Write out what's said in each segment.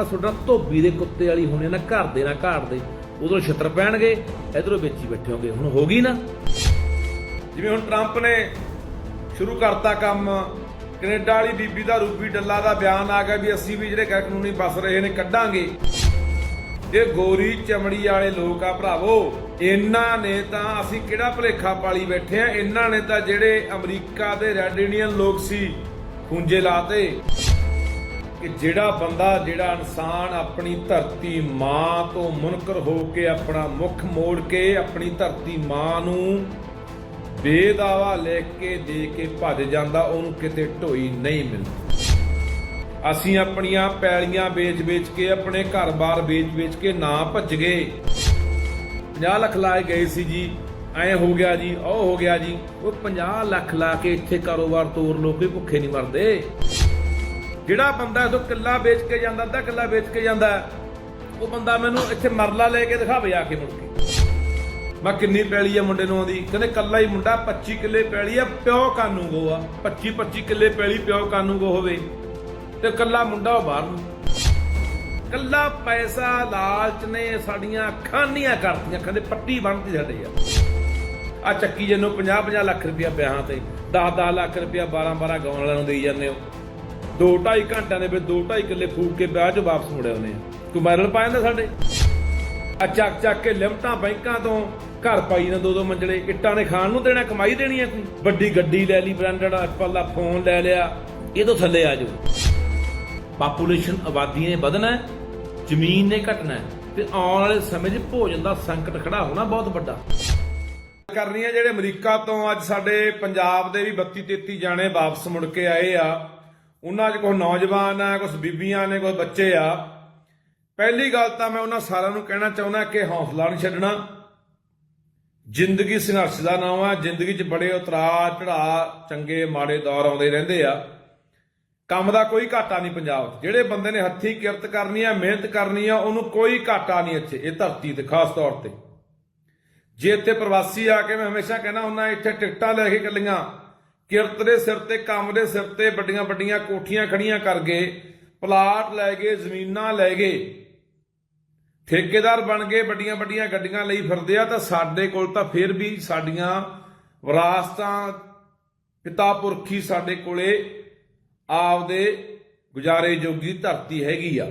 ਮੈਂ ਤੁਹਾਡਾ ਧੋਬੀ ਦੇ ਕੁੱਤੇ ਵਾਲੀ ਹੋਣੇ ਨਾ, ਘਰ ਦੇ ਨਾ ਘਾੜ ਦੇ। ਉਧਰੋਂ ਛਿੱਤਰ ਪੈਣਗੇ, ਇਧਰੋਂ ਵਿੱਚ ਬੈਠੇ ਹੋਗੇ। ਹੁਣ ਹੋ ਗਈ ਨਾ? ਜਿਵੇਂ ਹੁਣ ਟਰੰਪ ਨੇ ਸ਼ੁਰੂ ਕਰਤਾ ਕੰਮ, ਕੈਨੇਡਾ ਵਾਲੀ ਬੀਬੀ ਦਾ ਰੂਬੀ ਡੱਲਾ ਦਾ ਬਿਆਨ ਆ ਗਿਆ ਵੀ ਅਸੀਂ ਵੀ ਜਿਹੜੇ ਗੈਰ ਕਾਨੂੰਨੀ ਬਸ ਰਹੇ ਨੇ, ਕੱਢਾਂਗੇ। ਇਹ ਗੋਰੀ ਚਮੜੀ ਵਾਲੇ ਲੋਕ ਆ ਭਰਾਵੋ, ਇਹਨਾਂ ਨੇ ਤਾਂ ਅਸੀਂ ਕਿਹੜਾ ਭਲੇਖਾ ਪਾਲੀ ਬੈਠੇ ਆ? ਇਹਨਾਂ ਨੇ ਤਾਂ ਜਿਹੜੇ ਅਮਰੀਕਾ ਦੇ ਰੈਡ ਇੰਡੀਅਨ ਲੋਕ ਸੀ, ਖੁੰਝੇ ਲਾਤੇ। ਕਿ ਜਿਹੜਾ ਬੰਦਾ, ਜਿਹੜਾ ਇਨਸਾਨ ਆਪਣੀ ਧਰਤੀ ਮਾਂ ਤੋਂ ਮੁਨਕਰ ਹੋ ਕੇ ਆਪਣਾ ਮੁਖ ਮੋੜ ਕੇ ਆਪਣੀ ਧਰਤੀ ਮਾਂ ਨੂੰ ਬੇਦਾਵਾ ਲੈ ਕੇ ਦੇ ਕੇ ਭੱਜ ਜਾਂਦਾ, ਉਹਨੂੰ ਕਿਤੇ ਢੋਈ ਨਹੀਂ ਮਿਲਦੀ। ਅਸੀਂ ਆਪਣੀਆਂ ਪੈਲੀਆਂ ਵੇਚ-ਵੇਚ ਕੇ, ਆਪਣੇ ਘਰ-ਬਾਰ ਵੇਚ-ਵੇਚ ਕੇ ਨਾ ਭੱਜ ਗਏ। 50 ਲੱਖ ਲਾਏ ਗਏ ਸੀ ਜੀ, ਐ ਹੋ ਗਿਆ ਜੀ, ਉਹ ਹੋ ਗਿਆ ਜੀ। ਉਹ 50 ਲੱਖ ਲਾ ਕੇ ਇੱਥੇ ਕਾਰੋਬਾਰ ਤੋਰ ਲੋ ਕੋਈ ਭੁੱਖੇ ਨਹੀਂ ਮਰਦੇ। ਜਿਹੜਾ ਬੰਦਾ ਇਦੋਂ ਕਿੱਲਾ ਵੇਚ ਕੇ ਜਾਂਦਾ, ਅੱਧਾ ਕਿੱਲਾ ਵੇਚ ਕੇ ਜਾਂਦਾ, ਉਹ ਬੰਦਾ ਮੈਨੂੰ ਇੱਥੇ ਮਰਲਾ ਲੈ ਕੇ ਦਿਖਾਵੇ ਆ ਕੇ ਮੁੜ ਕੇ। ਮੈਂ ਕਿੰਨੀ ਪੈਲੀ ਆ ਮੁੰਡੇ ਨੂੰ ਆਉਂਦੀ। ਕਹਿੰਦੇ ਕੱਲਾ ਹੀ ਮੁੰਡਾ 25 ਕਿੱਲੇ ਪੈਲੀ ਆ, ਪਿਓ ਕਾਨੂੰ ਗੋ ਆ। 25 25 ਕਿੱਲੇ ਪੈਲੀ ਪਿਓ ਕਾਨੂੰ ਗੋ ਹੋਵੇ। ਤੇ ਕੱਲਾ ਮੁੰਡਾ ਉਹ ਬਾਹਰ ਨੂੰ। ਕੱਲਾ ਪੈਸਾ ਲਾਲਚ ਨੇ ਸਾਡੀਆਂ ਖਾਨੀਆਂ ਨੀਆਂ ਕਰਤੀਆਂ। ਕਹਿੰਦੇ ਪੱਟੀ ਬਣਦੀ ਸਾਡੇ ਯਾਰ। ਆ ਚੱਕੀ ਜਨੂੰ 50 50 ਲੱਖ ਰੁਪਇਆ ਵਿਆਹਾਂ ਤੇ 10 10 ਲੱਖ ਰੁਪਇਆ 12 12 ਗਾਉਣ ਵਾਲਿਆਂ ਨੂੰ ਦੇਈ ਜਾਂਦੇ ਹੋ। ਦੋ ਢਾਈ ਘੰਟਿਆਂ ਦੇ ਵਿੱਚ ਦੋ ਢਾਈ ਕਿੱਲੇ ਫੂਕ ਕੇ ਵਿਆਹ 'ਚ ਵਾਪਸ ਮੁੜਿਆ ਆਉਂਦੇ ਆ ਮੈਰਲ ਪਾ ਜਾਂਦਾ ਸਾਡੇ? ਆ ਚੱਕ ਚੱਕ ਕੇ ਲਿਮਟਾਂ ਬੈਂਕਾਂ ਤੋਂ ਘਰ ਪਾਈ ਨੇ ਦੋ ਦੋ ਮੰਜਲੇ। ਇੱਟਾਂ ਨੇ ਖਾਣ ਨੂੰ ਦੇਣਾ, ਕਮਾਈ ਦੇਣੀ ਹੈ ਕੋਈ? ਵੱਡੀ ਗੱਡੀ ਲੈ ਲਈ, ਬ੍ਰਾਂਡਡ ਐਪਲ ਦਾ ਫੋਨ ਲੈ ਲਿਆ, ਇਹ ਤੋਂ ਥੱਲੇ ਆ ਜਾਓ। ਪਾਪੂਲੇਸ਼ਨ ਆਬਾਦੀ ਨੇ ਵਧਣਾ ਜ਼ਮੀਨ ਨੇ ਘਟਣਾ ਤੇ ਆਉਣ ਵਾਲੇ ਸਮੇਂ 'ਚ ਭੋਜਨ ਦਾ ਸੰਕਟ ਖੜਾ ਹੋਣਾ ਬਹੁਤ ਵੱਡਾ। ਕਰਨੀ ਹੈ ਜਿਹੜੇ ਅਮਰੀਕਾ ਤੋਂ ਅੱਜ ਸਾਡੇ ਪੰਜਾਬ ਦੇ ਵੀ 32 33 ਜਾਣੇ ਵਾਪਸ ਮੁੜ ਕੇ ਆਏ ਆ। ਉਹਨਾਂ 'ਚ ਕੋਈ ਨੌਜਵਾਨ ਆ ਕੁਝ ਬੀਬੀਆਂ ਨੇ, ਕੋਈ ਬੱਚੇ ਆ। ਪਹਿਲੀ ਗੱਲ ਤਾਂ ਮੈਂ ਉਹਨਾਂ ਸਾਰਿਆਂ ਨੂੰ ਕਹਿਣਾ ਚਾਹੁੰਦਾ ਕਿ ਹੌਸਲਾ ਨਹੀਂ ਛੱਡਣਾ। ਜ਼ਿੰਦਗੀ ਸੰਘਰਸ਼ ਦਾ ਨਾਮ ਆ, ਜ਼ਿੰਦਗੀ 'ਚ ਬੜੇ ਉਤਰਾਅ ਚੜਾਅ ਚੰਗੇ, ਮਾੜੇ ਦੌਰ ਆਉਂਦੇ ਰਹਿੰਦੇ ਆ। ਕੰਮ ਦਾ ਕੋਈ ਘਾਟਾ ਨਹੀਂ ਪੰਜਾਬ 'ਚ। ਜਿਹੜੇ ਬੰਦੇ ਨੇ ਹੱਥੀਂ ਕਿਰਤ ਕਰਨੀ ਆ, ਮਿਹਨਤ ਕਰਨੀ ਆ, ਉਹਨੂੰ ਕੋਈ ਘਾਟਾ ਨਹੀਂ ਇੱਥੇ, ਇਹ ਧਰਤੀ ਤੇ ਖਾਸ ਤੌਰ ਤੇ। ਜੇ ਇੱਥੇ ਪ੍ਰਵਾਸੀ ਆ ਕੇ ਮੈਂ ਹਮੇਸ਼ਾ ਕਹਿੰਦਾ ਉਹਨਾਂ ਇੱਥੇ ਟਿਕਟਾਂ ਲੈ ਕੇ ਕੱਲੀਆਂ ਕਿਰਤ ਦੇ ਸਿਰ ਤੇ, ਕੰਮ ਦੇ ਸਿਰ ਤੇ ਵੱਡੀਆਂ ਵੱਡੀਆਂ ਕੋਠੀਆਂ ਖੜੀਆਂ ਕਰ ਗਏ, ਪਲਾਟ ਲੈ ਗਏ, ਜ਼ਮੀਨਾਂ ਲੈ ਗਏ। ਠੇਕੇਦਾਰ ਬਣ ਗਏ, ਵੱਡੀਆਂ ਵੱਡੀਆਂ ਗੱਡੀਆਂ ਲਈ ਫਿਰਦੇ ਆ, ਤਾਂ ਸਾਡੇ ਕੋਲ ਤਾਂ ਫਿਰ ਵੀ ਸਾਡੀਆਂ ਵਿਰਾਸਤਾਂ, ਪਿਤਾ ਪੁਰਖੀ ਸਾਡੇ ਕੋਲੇ ਆਪਦੇ ਗੁਜ਼ਾਰੇ ਜੋਗੀ ਧਰਤੀ ਹੈਗੀ ਆ।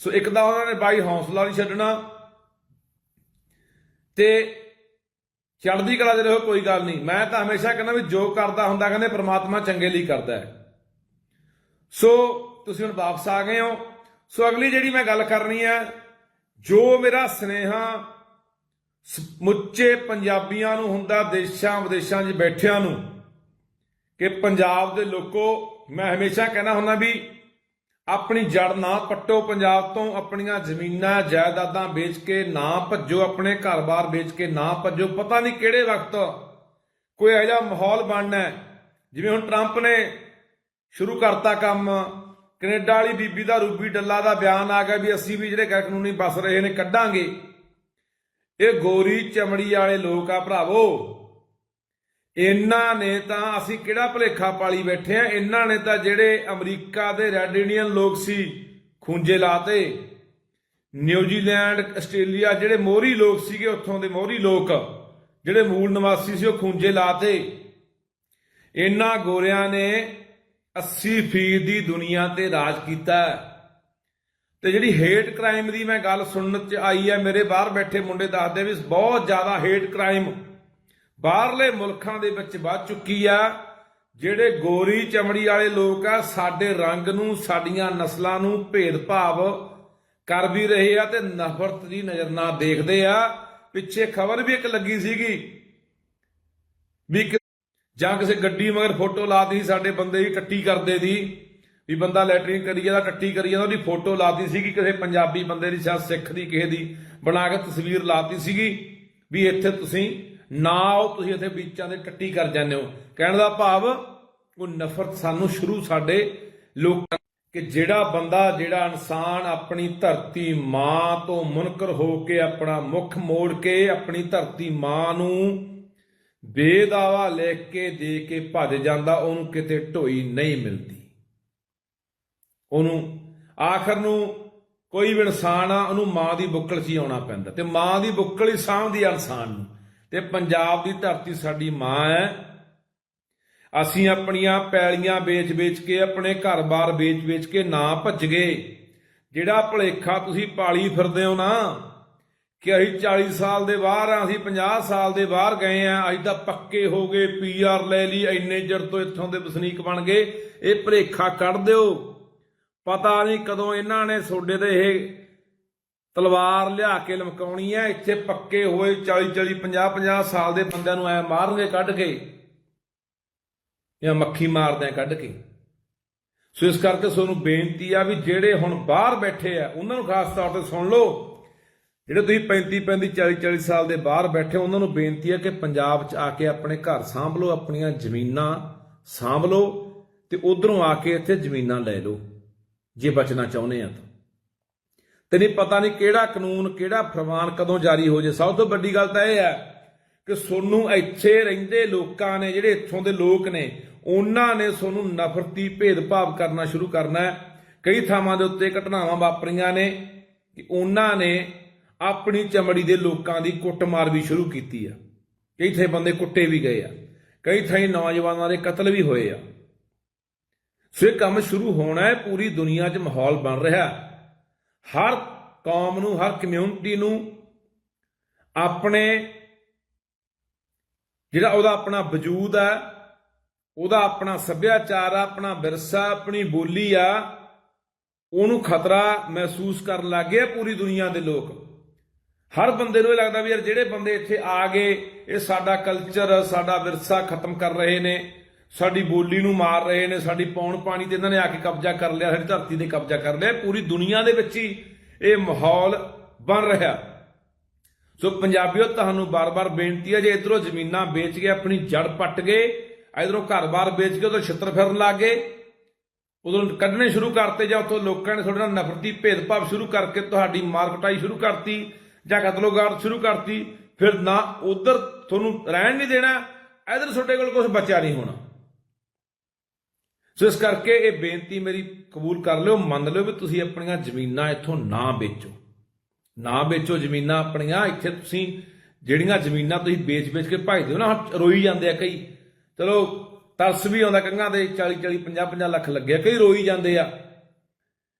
ਸੋ ਇੱਕ ਤਾਂ ਉਹਨਾਂ ਨੇ ਬਾਈ ਹੌਸਲਾ ਨਹੀਂ ਛੱਡਣਾ, ਤੇ ਚੜ੍ਹਦੀ ਕਲਾ ਦੇ ਰਹੋ, ਕੋਈ ਗੱਲ ਨਹੀਂ। ਮੈਂ ਤਾਂ ਹਮੇਸ਼ਾ ਕਹਿੰਦਾ ਵੀ ਜੋ ਕਰਦਾ ਹੁੰਦਾ, ਕਹਿੰਦੇ ਪ੍ਰਮਾਤਮਾ ਚੰਗੇ ਲਈ ਕਰਦਾ ਹੈ। ਸੋ, ਤੁਸੀਂ ਹੁਣ ਵਾਪਸ ਆ ਗਏ ਹੋ। ਸੋ, ਅਗਲੀ ਜਿਹੜੀ ਮੈਂ ਗੱਲ ਕਰਨੀ ਹੈ, ਜੋ ਮੇਰਾ ਸਨੇਹਾ ਸਮੁੱਚੇ ਪੰਜਾਬੀਆਂ ਨੂੰ ਹੁੰਦਾ, ਦੇਸ਼ਾਂ ਵਿਦੇਸ਼ਾਂ 'ਚ ਬੈਠਿਆਂ ਨੂੰ, ਕਿ ਪੰਜਾਬ ਦੇ ਲੋਕੋ, ਮੈਂ ਹਮੇਸ਼ਾ ਕਹਿੰਦਾ ਹੁੰਦਾ ਵੀ ਆਪਣੀ ਜੜ ਨਾ ਪੱਟੋ ਪੰਜਾਬ ਤੋਂ, ਆਪਣੀਆਂ ਜ਼ਮੀਨਾਂ, ਜਾਇਦਾਦਾਂ ਵੇਚ ਕੇ ਨਾ ਭੱਜੋ, ਆਪਣੇ ਘਰ-ਬਾਰ ਵੇਚ ਕੇ ਨਾ ਭੱਜੋ, ਪਤਾ ਨਹੀਂ ਕਿਹੜੇ ਵਕਤ ਕੋਈ ਇਹੋ ਜਿਹਾ ਮਾਹੌਲ ਬਣਨਾ ਜਿਵੇਂ ਹੁਣ ਟਰੰਪ ਨੇ ਸ਼ੁਰੂ ਕਰਤਾ ਕੰਮ, ਕੈਨੇਡਾ ਵਾਲੀ ਬੀਬੀ ਦਾ ਰੂਬੀ ਡੱਲਾ ਦਾ ਬਿਆਨ ਆ ਗਿਆ ਵੀ ਅਸੀਂ ਵੀ ਜਿਹੜੇ ਗੈਰ ਕਾਨੂੰਨੀ ਬਸ ਰਹੇ ਨੇ ਕੱਢਾਂਗੇ। ਇਹ ਗੋਰੀ ਚਮੜੀ ਵਾਲੇ ਲੋਕ ਆ ਭਰਾਵੋ। ਇਹਨਾਂ ਨੇ ਤਾਂ ਅਸੀਂ ਕਿਹੜਾ ਭਲੇਖਾ ਪਾਲੀ ਬੈਠੇ ਆ ਇਹਨਾਂ ਨੇ ਤਾਂ ਜਿਹੜੇ ਅਮਰੀਕਾ ਦੇ ਰੈੱਡ ਇੰਡੀਅਨ ਲੋਕ ਸੀ, ਖੁੰਝੇ ਲਾਤੇ। ਨਿਊਜ਼ੀਲੈਂਡ ਆਸਟ੍ਰੇਲੀਆ ਜਿਹੜੇ ਮੋਹਰੀ ਲੋਕ ਸੀਗੇ, ਉੱਥੋਂ ਦੇ ਮੋਹਰੀ ਲੋਕ, ਜਿਹੜੇ ਮੂਲ ਨਿਵਾਸੀ ਸੀ, ਉਹ ਖੁੰਝੇ ਲਾਤੇ। ਇਹਨਾਂ ਗੋਰਿਆਂ ਨੇ 80% ਦੀ ਦੁਨੀਆ ਤੇ ਰਾਜ ਕੀਤਾ। ਤੇ ਜਿਹੜੀ ਹੇਟ ਕ੍ਰਾਈਮ ਦੀ ਮੈਂ ਗੱਲ ਸੁਣਨ ਚ ਆਈ ਹੈ, ਮੇਰੇ ਬਾਹਰ ਬੈਠੇ ਮੁੰਡੇ ਦੱਸਦੇ ਵੀ ਬਹੁਤ ਜ਼ਿਆਦਾ ਹੇਟ ਕ੍ਰਾਈਮ ਬਾਹਰਲੇ ਮੁਲਕਾਂ ਦੇ ਵਿੱਚ ਵੱਧ ਚੁੱਕੀ ਆ, ਜਿਹੜੇ ਗੋਰੀ ਚਮੜੀ ਵਾਲੇ ਲੋਕ ਆ, ਸਾਡੇ ਰੰਗ ਨੂੰ, ਸਾਡੀਆਂ ਨਸਲਾਂ ਨੂੰ ਭੇਦਭਾਵ ਕਰ ਵੀ ਰਹੇ ਆ ਤੇ ਨਫ਼ਰਤ ਦੀ ਨਜ਼ਰ ਨਾਲ ਦੇਖਦੇ ਆ। ਪਿੱਛੇ ਖਬਰ ਵੀ ਇੱਕ ਲੱਗੀ ਸੀਗੀ ਵੀ ਜਾਂ ਕਿਸੇ ਗੱਡੀ ਮਗਰ ਫੋਟੋ ਲਾਤੀ ਸੀ, ਸਾਡੇ ਬੰਦੇ ਦੀ ਟੱਟੀ ਕਰਦੇ ਦੀ ਵੀ ਬੰਦਾ ਲੈਟਰਿੰਗ ਕਰੀ ਜਾਂਦਾ ਟੱਟੀ ਕਰੀ ਜਾਂਦਾ ਉਹਦੀ ਫੋਟੋ ਲਾਤੀ ਸੀਗੀ, ਕਿਸੇ ਪੰਜਾਬੀ ਬੰਦੇ ਦੀ ਸ਼ਾਇਦ ਸਿੱਖ ਦੀ, ਕਿਸੇ ਦੀ ਬਣਾ ਕੇ ਤਸਵੀਰ ਲਾਤੀ ਸੀਗੀ, ਵੀ ਇੱਥੇ ਤੁਸੀਂ ਨਾ ਆਓ ਤੁਸੀਂ ਇੱਥੇ ਬੀਚਾਂ ਦੇ ਟੱਟੀ ਕਰ ਜਾਂਦੇ ਹੋ। ਕਹਿਣ ਦਾ ਭਾਵ, ਉਹ ਨਫ਼ਰਤ ਸਾਨੂੰ ਸ਼ੁਰੂ ਸਾਡੇ ਲੋਕਾਂ ਕਿ ਜਿਹੜਾ ਬੰਦਾ, ਜਿਹੜਾ ਇਨਸਾਨ ਆਪਣੀ ਧਰਤੀ ਮਾਂ ਤੋਂ ਮੁਨਕਰ ਹੋ ਕੇ ਆਪਣਾ ਮੁਖ ਮੋੜ ਕੇ ਆਪਣੀ ਧਰਤੀ ਮਾਂ ਨੂੰ ਬੇਦਾਵਾ ਲਿਖ ਕੇ ਦੇ ਕੇ ਭੱਜ ਜਾਂਦਾ, ਉਹਨੂੰ ਕਿਤੇ ਢੋਈ ਨਹੀਂ ਮਿਲਦੀ। ਉਹਨੂੰ ਆਖਰ ਨੂੰ ਕੋਈ ਵੀ ਇਨਸਾਨ ਆ, ਉਹਨੂੰ ਮਾਂ ਦੀ ਬੁੱਕਲ 'ਚ ਹੀ ਆਉਣਾ ਪੈਂਦਾ ਤੇ ਮਾਂ ਦੀ ਬੁੱਕਲ ਹੀ ਸਾਂਭਦੀ ਆ ਇਨਸਾਨ ਨੂੰ। ਤੇ ਪੰਜਾਬ ਦੀ ਧਰਤੀ ਸਾਡੀ ਮਾਂ ਹੈ। ਅਸੀਂ ਆਪਣੀਆਂ ਪੈਲੀਆਂ ਵੇਚ-ਵੇਚ ਕੇ, ਆਪਣੇ ਘਰ-ਬਾਰ ਵੇਚ-ਵੇਚ ਕੇ ਨਾ ਭੱਜ ਗਏ। ਜਿਹੜਾ ਭਲੇਖਾ ਤੁਸੀਂ ਪਾਲੀ ਫਿਰਦੇ ਹੋ ਨਾ, ਕਿ ਅਸੀਂ 40 ਸਾਲ ਦੇ ਬਾਹਰ ਆ ਅਸੀਂ 50 ਸਾਲ ਦੇ ਬਾਹਰ ਗਏ ਆ ਅੱਜ ਤਾਂ ਪੱਕੇ ਹੋ ਗਏ ਪੀਆਰ ਲੈ ਲਈ, ਇੰਨੇ ਚਿਰ ਤੋਂ ਇੱਥੋਂ ਦੇ ਵਸਨੀਕ ਬਣ ਗਏ। ਇਹ ਭਲੇਖਾ ਕੱਢ ਦਿਓ। ਪਤਾ ਨਹੀਂ ਕਦੋਂ ਇਹਨਾਂ ਨੇ ਤੁਹਾਡੇ ਦੇ ਇਹ ਤਲਵਾਰ ਲਿਆ ਕੇ ਲਮਕਾਉਣੀ ਹੈ, ਇੱਥੇ ਪੱਕੇ ਹੋਏ 40 40 50 50 ਸਾਲ ਦੇ ਬੰਦਿਆਂ ਨੂੰ ਐ ਮਾਰਨਗੇ ਕੱਢ ਕੇ ਜਾਂ ਮੱਖੀ ਮਾਰਦੇ ਕੱਢ ਕੇ। ਸੋ ਇਸ ਕਰਕੇ ਤੁਹਾਨੂੰ ਬੇਨਤੀ ਆ ਵੀ ਜਿਹੜੇ ਹੁਣ ਬਾਹਰ ਬੈਠੇ ਆ, ਉਹਨਾਂ ਨੂੰ ਖਾਸ ਤੌਰ ਤੇ ਸੁਣ ਲਓ। ਜਿਹੜੇ ਤੁਸੀਂ 35 35 40 40 ਸਾਲ ਦੇ ਬਾਹਰ ਬੈਠੇ ਉਹਨਾਂ ਨੂੰ ਬੇਨਤੀ ਹੈ ਕਿ ਪੰਜਾਬ 'ਚ ਆ ਕੇ ਆਪਣੇ ਘਰ ਸਾਂਭ ਲਓ ਆਪਣੀਆਂ ਜ਼ਮੀਨਾਂ ਸਾਂਭ ਲਓ ਤੇ ਉਧਰੋਂ ਆ ਕੇ ਇੱਥੇ ਜ਼ਮੀਨਾਂ ਲੈ ਲਓ, ਜੇ ਬਚਣਾ ਚਾਹੁੰਦੇ ਆ ਤਾਂ। ਤੇ ਨਹੀਂ ਪਤਾ ਨਹੀਂ ਕਿਹੜਾ ਕਾਨੂੰਨ, ਕਿਹੜਾ ਫਰਮਾਨ ਕਦੋਂ ਜਾਰੀ ਹੋ ਜੇ। ਸਭ ਤੋਂ ਵੱਡੀ ਗੱਲ ਤਾਂ ਇਹ ਹੈ ਕਿ ਸੋਨੂੰ ਇੱਥੇ ਰਹਿੰਦੇ ਲੋਕਾਂ ਨੇ, ਜਿਹੜੇ ਇੱਥੋਂ ਦੇ ਲੋਕ ਨੇ, ਉਹਨਾਂ ਨੇ ਸੋਨੂੰ ਨਫ਼ਰਤੀ ਭੇਦਭਾਵ ਕਰਨਾ ਸ਼ੁਰੂ ਕਰਨਾ ਹੈ। ਕਈ ਥਾਵਾਂ ਦੇ ਉੱਤੇ ਘਟਨਾਵਾਂ ਵਾਪਰੀਆਂ ਨੇ ਕਿ ਉਹਨਾਂ ਨੇ ਆਪਣੀ ਚਮੜੀ ਦੇ ਲੋਕਾਂ ਦੀ ਕੁੱਟਮਾਰ ਵੀ ਸ਼ੁਰੂ ਕੀਤੀ ਆ। ਕਈ ਥੇ ਬੰਦੇ ਕੁੱਟੇ ਵੀ ਗਏ ਆ। ਕਈ ਥਾਈਂ ਨੌਜਵਾਨਾਂ ਦੇ ਕਤਲ ਵੀ ਹੋਏ ਆ। ਸੋ ਇਹ ਕੰਮ ਸ਼ੁਰੂ ਹੋਣਾ ਹੈ, ਪੂਰੀ ਦੁਨੀਆ 'ਚ ਮਾਹੌਲ ਬਣ ਰਿਹਾ। ਹਰ ਕੌਮ ਨੂੰ, ਹਰ ਕਮਿਊਨਿਟੀ ਨੂੰ ਆਪਣੇ ਜਿਹੜਾ ਉਹਦਾ ਆਪਣਾ ਵਜੂਦ ਆ, ਉਹਦਾ ਆਪਣਾ ਸੱਭਿਆਚਾਰ ਆ, ਆਪਣਾ ਵਿਰਸਾ, ਆਪਣੀ ਬੋਲੀ ਆ, ਉਹਨੂੰ ਖਤਰਾ ਮਹਿਸੂਸ ਕਰਨ ਲੱਗ ਗਏ ਪੂਰੀ ਦੁਨੀਆ ਦੇ ਲੋਕ। ਹਰ ਬੰਦੇ ਨੂੰ ਇਹ ਲੱਗਦਾ ਵੀ ਯਾਰ ਜਿਹੜੇ ਬੰਦੇ ਇੱਥੇ ਆ ਗਏ, ਇਹ ਸਾਡਾ ਕਲਚਰ ਸਾਡਾ ਵਿਰਸਾ ਖਤਮ ਕਰ ਰਹੇ ਨੇ। ਸਾਡੀ ਬੋਲੀ ਨੂੰ ਮਾਰ ਰਹੇ ਨੇ, ਸਾਡੀ ਪੌਣ ਪਾਣੀ ਤੇ ਇਹਨਾਂ ਨੇ ਆ ਕੇ ਕਬਜ਼ਾ ਕਰ ਲਿਆ, ਸਾਡੀ ਧਰਤੀ ਤੇ ਕਬਜ਼ਾ ਕਰ ਲਿਆ, ਪੂਰੀ ਦੁਨੀਆ ਦੇ ਵਿੱਚ ਹੀ ਇਹ ਮਾਹੌਲ ਬਣ ਰਿਹਾ। ਸੋ ਪੰਜਾਬੀਓ, ਤੁਹਾਨੂੰ ਬਾਰ-ਬਾਰ ਬੇਨਤੀ ਹੈ, ਜੇ ਇਧਰੋਂ ਜ਼ਮੀਨਾਂ ਵੇਚ ਕੇ ਆਪਣੀ ਜੜ ਪੱਟ ਗਏ, ਇਧਰੋਂ ਘਰ-ਬਾਰ ਵੇਚ ਕੇ ਉਧਰ ਛਿੱਤਰ ਫਿਰਨ ਲੱਗ ਗਏ, ਉਦੋਂ ਕੱਢਣੇ ਸ਼ੁਰੂ ਕਰਤੇ ਜਾਂ ਉੱਥੋਂ ਲੋਕਾਂ ਨੇ ਤੁਹਾਡੇ ਨਾਲ ਨਫ਼ਰਤੀ ਭੇਦਭਾਵ ਸ਼ੁਰੂ ਕਰਕੇ ਤੁਹਾਡੀ ਮਾਰ ਕੁਟਾਈ ਸ਼ੁਰੂ ਕਰਤੀ ਜਾਂ ਕਤਲੋਗਾਰ ਸ਼ੁਰੂ ਕਰਤੀ, ਫਿਰ ਨਾ ਉਧਰ ਤੁਹਾਨੂੰ ਰਹਿਣ ਨਹੀਂ ਦੇਣਾ, ਇਧਰ ਤੁਹਾਡੇ ਕੋਲ ਕੁਝ ਬਚਿਆ ਨਹੀਂ ਹੋਣਾ। ਸੋ ਇਸ ਕਰਕੇ ਇਹ ਬੇਨਤੀ ਮੇਰੀ ਕਬੂਲ ਕਰ ਲਿਓ, ਮੰਨ ਲਿਓ ਵੀ ਤੁਸੀਂ ਆਪਣੀਆਂ ਜ਼ਮੀਨਾਂ ਇੱਥੋਂ ਨਾ ਵੇਚੋ। ਨਾ ਵੇਚੋ ਜ਼ਮੀਨਾਂ ਆਪਣੀਆਂ, ਇੱਥੇ ਤੁਸੀਂ ਜਿਹੜੀਆਂ ਜ਼ਮੀਨਾਂ ਤੁਸੀਂ ਵੇਚ-ਵੇਚ ਕੇ ਭਜਦੇ ਦਿਓ ਨਾ, ਹੁਣ ਰੋਈ ਜਾਂਦੇ ਆ ਕਈ। ਚਲੋ, ਤਰਸ ਵੀ ਆਉਂਦਾ ਕੰਗਾਂ ਦੇ 40 40 50 50 ਲੱਖ ਲੱਗਿਆ ਕਈ ਰੋਈ ਜਾਂਦੇ ਆ।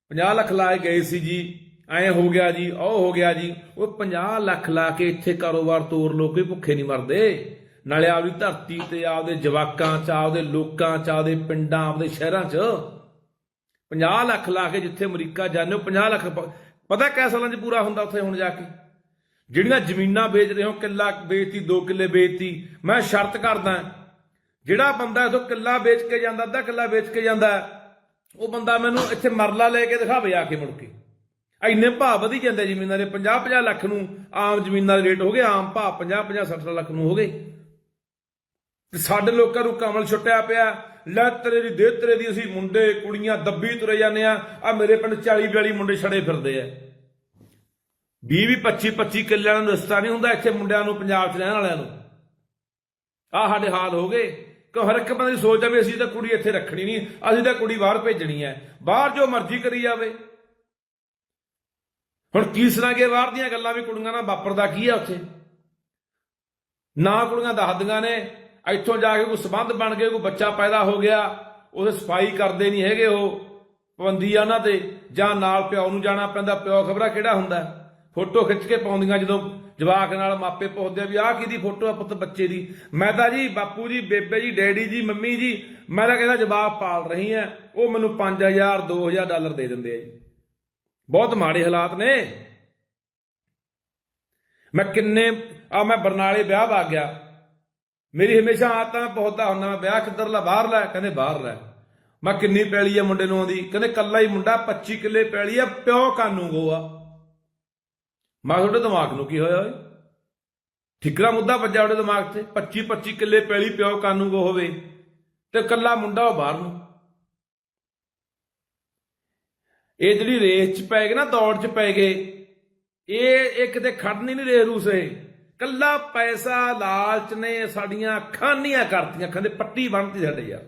50 ਲੱਖ ਲਾਏ ਗਏ ਸੀ ਜੀ, ਐ ਹੋ ਗਿਆ ਜੀ, ਉਹ ਹੋ ਗਿਆ ਜੀ, ਉਹ 50 ਲੱਖ ਲਾ ਕੇ ਇੱਥੇ ਕਾਰੋਬਾਰ ਤੋਰ ਲੋ ਕੋਈ ਭੁੱਖੇ ਨਹੀਂ ਮਰਦੇ। ਨਾਲੇ ਆਪਦੀ ਧਰਤੀ ਤੇ, ਆਪਦੇ ਜਵਾਕਾਂ ਚ, ਆਪਦੇ ਲੋਕਾਂ ਚ, ਆਪਦੇ ਪਿੰਡਾਂ, ਆਪਦੇ ਸ਼ਹਿਰਾਂ ਚ 50 ਲੱਖ ਲਾ ਕੇ ਜਿੱਥੇ ਅਮਰੀਕਾ ਜਾਂਦੇ ਹੋ 50 ਲੱਖ ਪਤਾ ਕੈ ਸਾਲਾਂ ਚ ਪੂਰਾ ਹੁੰਦਾ ਉੱਥੇ ਹੁਣ ਜਾ ਕੇ? ਜਿਹੜੀਆਂ ਜ਼ਮੀਨਾਂ ਵੇਚ ਰਹੇ ਹੋ, ਕਿੱਲਾ ਵੇਚਤੀ 2 ਕਿੱਲੇ ਵੇਚਤੀ, ਮੈਂ ਸ਼ਰਤ ਕਰਦਾ ਜਿਹੜਾ ਬੰਦਾ ਇਥੋਂ ਕਿੱਲਾ ਵੇਚ ਕੇ ਜਾਂਦਾ, ਅੱਧਾ ਕਿੱਲਾ ਵੇਚ ਕੇ ਜਾਂਦਾ, ਉਹ ਬੰਦਾ ਮੈਨੂੰ ਇੱਥੇ ਮਰਲਾ ਲੈ ਕੇ ਦਿਖਾਵੇ ਆ ਕੇ ਮੁੜ ਕੇ। ਇੰਨੇ ਭਾਅ ਵਧੀ ਜਾਂਦੇ ਜ਼ਮੀਨਾਂ ਦੇ 50 50 ਲੱਖ ਨੂੰ ਆਮ ਜ਼ਮੀਨਾਂ ਦੇ ਰੇਟ ਹੋ ਗਏ, ਆਮ ਭਾਅ 50 50 60 ਲੱਖ ਨੂੰ ਹੋ ਗਏ। ਤੇ ਸਾਡੇ ਲੋਕਾਂ ਨੂੰ ਕਮਲ ਛੁੱਟਿਆ ਪਿਆ। ਲੈ ਤੇਰੇ ਦੀ ਦੇ ਤੇਰੇ ਦੀ ਅਸੀਂ ਮੁੰਡੇ, ਕੁੜੀਆਂ ਦੱਬੀ ਤੁਰੇ ਜਾਂਦੇ ਆ। ਆ ਮੇਰੇ ਪਿੰਡ 40 42 ਮੁੰਡੇ ਛੜੇ ਫਿਰਦੇ ਆ। 20 20 25 25 ਕਿੱਲਿਆਂ ਨੂੰ ਰਸਤਾ ਨਹੀਂ ਹੁੰਦਾ ਇੱਥੇ ਮੁੰਡਿਆਂ ਨੂੰ, ਪੰਜਾਬ 'ਚ ਰਹਿਣ ਵਾਲਿਆਂ ਨੂੰ। ਆ ਸਾਡੇ ਹਾਲ ਹੋ ਗਏ। ਕਿ ਹਰ ਇੱਕ ਬੰਦੇ ਦੀ ਸੋਚ ਆ ਵੀ ਅਸੀਂ ਤਾਂ ਕੁੜੀ ਇੱਥੇ ਰੱਖਣੀ ਨਹੀਂ, ਅਸੀਂ ਤਾਂ ਕੁੜੀ ਬਾਹਰ ਭੇਜਣੀ ਹੈ ਬਾਹਰ ਜੋ ਮਰਜ਼ੀ ਕਰੀ ਜਾਵੇ। ਹੁਣ ਕੀ ਸੁਣਾਗੇ ਬਾਹਰ ਦੀਆਂ ਗੱਲਾਂ ਵੀ ਕੁੜੀਆਂ ਨਾਲ ਵਾਪਰਦਾ ਕੀ ਆ ਉੱਥੇ? ਨਾ ਕੁੜੀਆਂ ਦੱਸਦੀਆਂ ਨੇ। ਇੱਥੋਂ ਜਾ ਕੇ ਕੋਈ ਸਬੰਧ ਬਣ ਕੇ ਕੋਈ ਬੱਚਾ ਪੈਦਾ ਹੋ ਗਿਆ, ਉਹਦੇ ਸਫ਼ਾਈ ਕਰਦੇ ਨਹੀਂ ਹੈਗੇ ਉਹ, ਪਾਬੰਦੀ ਆ ਉਹਨਾਂ ਤੇ, ਜਾਂ ਨਾਲ ਪਿਓ ਨੂੰ ਜਾਣਾ ਪੈਂਦਾ, ਪਿਓ ਖਬਰਾ ਕਿਹੜਾ ਹੁੰਦਾ? ਫੋਟੋ ਖਿੱਚ ਕੇ ਪਾਉਂਦੀਆਂ ਜਦੋਂ ਜਵਾਕ ਨਾਲ ਮਾਪੇ ਪੁੱਛਦੇ ਆ ਵੀ ਆਹ ਕਿਹਦੀ ਫੋਟੋ ਆ ਪੁੱਤ ਬੱਚੇ ਦੀ? ਮੈਂ ਤਾਂ ਜੀ ਬਾਪੂ ਜੀ, ਬੇਬੇ ਜੀ, ਡੈਡੀ ਜੀ, ਮੰਮੀ ਜੀ, ਮੈਂ ਤਾਂ ਕਹਿੰਦਾ ਜਵਾਬ ਪਾਲ ਰਹੀ ਆ, ਉਹ ਮੈਨੂੰ 5000 2000 ਡਾਲਰ ਦੇ ਦਿੰਦੇ ਆ ਜੀ। ਬਹੁਤ ਮਾੜੇ ਹਾਲਾਤ ਨੇ। ਮੈਂ ਕਿੰਨੇ, ਆ ਮੈਂ ਬਰਨਾਲੇ ਵਿਆਹ ਵਾ ਗਿਆ। ਮੇਰੀ ਹਮੇਸ਼ਾ ਆਦਤ ਆ ਪਹੁੰਚਦਾ ਹੁੰਦਾ, ਮੈਂ ਵਿਆਹ ਕਿੱਧਰਲਾ ਬਾਹਰ ਲੈ, ਕਹਿੰਦੇ ਬਾਹਰ ਲੈ ਮੈਂ ਕਿੰਨੀ ਪੈਲੀ ਆ ਮੁੰਡੇ ਨੂੰ ਆਉਂਦੀ, ਕਹਿੰਦੇ ਕੱਲਾ ਹੀ ਮੁੰਡਾ 25 ਕਿੱਲੇ ਪੈਲੀ ਆ, ਪਿਓ ਕਾਨੂੰ ਗੋਆ। ਮੈਂ ਤੁਹਾਡੇ ਦਿਮਾਗ ਨੂੰ ਕੀ ਹੋਇਆ ਓਏ? ਠਿਕਰਾ ਮੁੱਦਾ ਵੱਜਾ ਉਹਦੇ ਦਿਮਾਗ ਤੇ 25 25 ਕਿੱਲੇ ਪੈਲੀ ਪਿਓ ਕਾਨੂੰ ਗੋ ਹੋਵੇ, ਤੇ ਕੱਲਾ ਮੁੰਡਾ ਉਹ ਬਾਹਰ ਨੂੰ। ਇਹ ਜਿਹੜੀ ਰੇਸ ਚ ਪੈ ਗਏ ਨਾ, ਦੌੜ ਚ ਪੈ ਗਏ, ਇਹ ਇੱਕ ਤੇ ਖੜਨੀ ਨਹੀਂ ਰੇ ਰੂਸੇ ਕੱਲਾ ਪੈਸਾ ਲਾਲਚ ਨੇ ਸਾਡੀਆਂ ਅੱਖਾਂ ਕਰਤੀਆਂ ਅੱਖਾਂ ਦੇ ਪੱਟੀ ਬੰਨਤੀ ਸਾਡੇ ਯਾਰ।